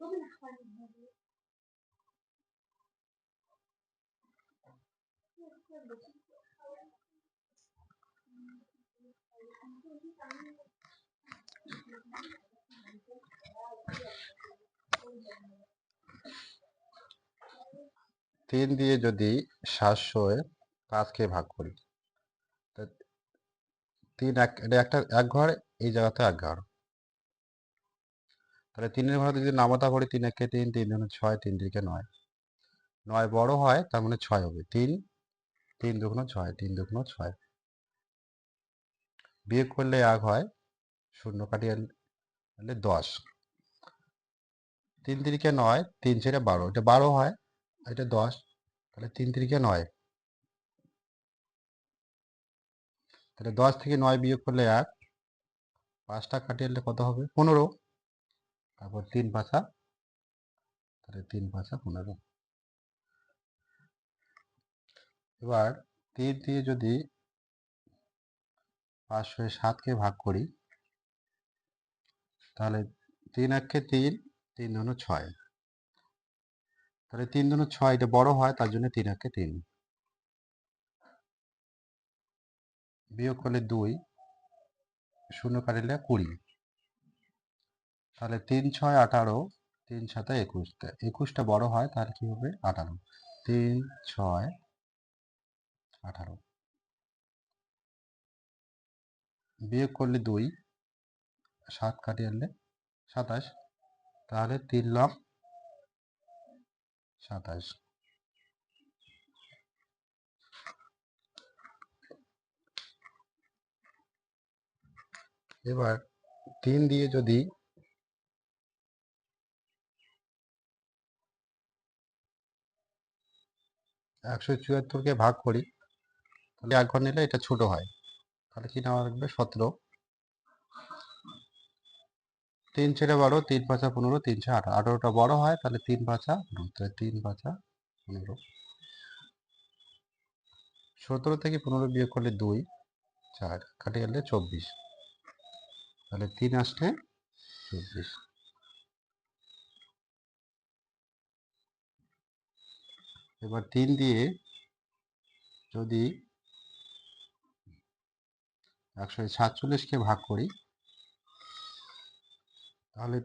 তিন দিয়ে যদি সাতশোয় পাঁচকে ভাগ করি তিন এক, এটা একটা এক ঘর, এই জায়গাতে এক ঘর। তাহলে তিনের ঘরে যদি নামতা করি তিন একে তিন তিন দুগুণে ছয়, তিন দিকে নয়। নয় বড় হয় তার মানে ছয় হবে। তিন তিন দুগুণ ছয়, তিন দুগুণ ছয়। বিয়োগ করলে এক হয়, শূন্য কাটিয়ে দশ। তিন তিরিকে নয়, তিন ছেড়ে বারো, এটা বারো হয়, এটা দশ, তাহলে তিন তিরিকে নয়। তাহলে দশ থেকে নয় বিয়োগ করলে এক, পাঁচটা কাটিয়ে কত হবে? পনেরো। তারপর তিন পাঁচা তাহলে তিন পাঁচা পনেরো। এবার তিন দিয়ে যদি পাঁচশো সাতকে ভাগ করি, তাহলে তিন একে তিন তিন দুনো ছয়। তাহলে তিন দুনো ছয় এটা বড় হয়, তার জন্য তিন একে তিন। বিয়োগ করলে দুই, শূন্য কাটিলে কুড়ি। তাহলে তিন ছয় আঠারো, তিন সাথে একুশ। একুশটা বড় হয়, তাহলে কি হবে? আঠারো। তিন ছয় আঠারো। বিয়োগ করলে দুই, সাত কাটিয়ে আনলে সাতাশ। তাহলে তিন লব সাতাশ। এবার তিন দিয়ে যদি একশো চুয়াত্তরকে ভাগ করি, তাহলে এক ঘর নিলে এটা ছোট হয়। তাহলে কি নেওয়া লাগবে? সতেরো। তিন ছেড়ে বারো, তিন পাঁচা পনেরো, তিন ছয় আঠারো। আঠারোটা বড় হয়, তাহলে তিন পাঁচা তাহলে তিন পাঁচা পনেরো। সতেরো থেকে পনেরো বিয়োগ করলে দুই, চার। কাটিয়ে গেলে চব্বিশ। তাহলে তিন আসলে চব্বিশ। এবার তিন দিয়ে যদি একশো সাতচল্লিশকে ভাগ করি, তাহলে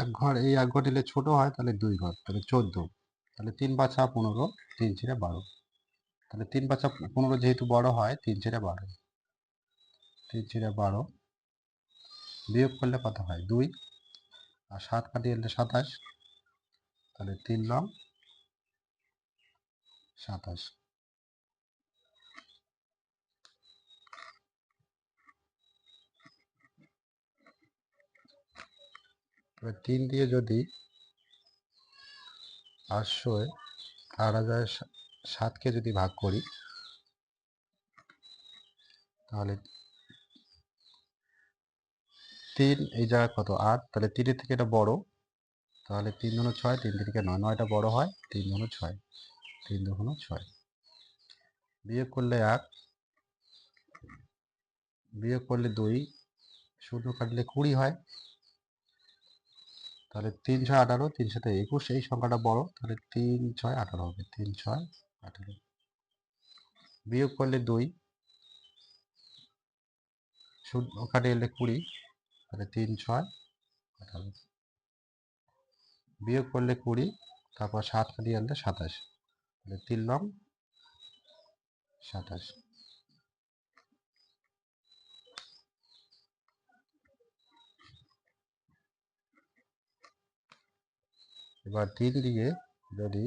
এক ঘর, এই এক ঘর নিলে ছোটো হয়, তাহলে দুই ঘর, তাহলে চোদ্দ। তাহলে তিন পাঁচা পনেরো, তিন ছেড়ে বারো। তাহলে তিন পাঁচা পনেরো যেহেতু বড় হয়, তিন ছেড়ে বারো। তিন ছেড়ে বারো বিয়োগ করলে কত হয়? দুই। আর সাত কাটিয়ে এলে সাতাশ। তাহলে তিন লং সাতাশ। এবার তিন দিয়ে যদি আটশোয় আট হাজার সাতকে যদি ভাগ করি, তাহলে তিন, এই জায়গায় কত? আট, তাহলে তিনের থেকে এটা বড়। তাহলে তিন দুনো ছয়, তিন থেকে নয়, নয়টা বড় হয়, তিন দুনো ছয়, তিন দুগুণ ছয়। বিয়োগ করলে এক, বিয়োগ করলে দুই, শূন্য কাটলে কুড়ি হয়। তাহলে তিন ছয় আঠারো, তিন সাথে একুশ, এই সংখ্যাটা বড়, তাহলে তিন ছয় আঠারো হবে, তিন ছয় আঠারো। বিয়োগ করলে দুই, শূন্য কাটিয়ে এলে কুড়ি, তাহলে তিন ছয় আঠারো। বিয়োগ করলে কুড়ি, তারপর সাত কাটিয়ে আনলে সাতাশ। তাহলে তিন লং সাতাশ। এবার তিন দিকে যদি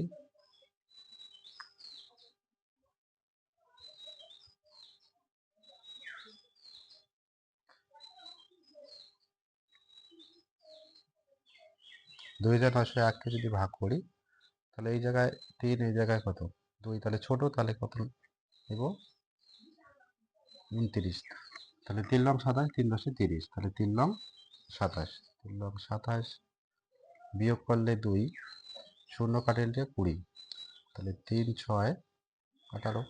দুই হাজার নশো এককে যদি ভাগ করি, তাহলে এই জায়গায় তিন, এই জায়গায় কত? দুই, তাহলে ছোট, তাহলে কত? নেব উনত্রিশ। তাহলে তিন লং সাতাশ, তিন দশে তিরিশ। তাহলে তিন লং সাতাশ। তিন লং সাতাশ বিয়োগ করলে দুই, শূন্য কাটিয়ে কুড়ি। তাহলে তিন, ছয়, আঠারো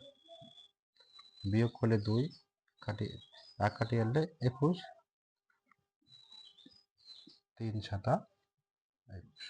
বিয়োগ করলে দুই কাটি এক কাটিয়ে আনলে একুশ। তিন সাতা একুশ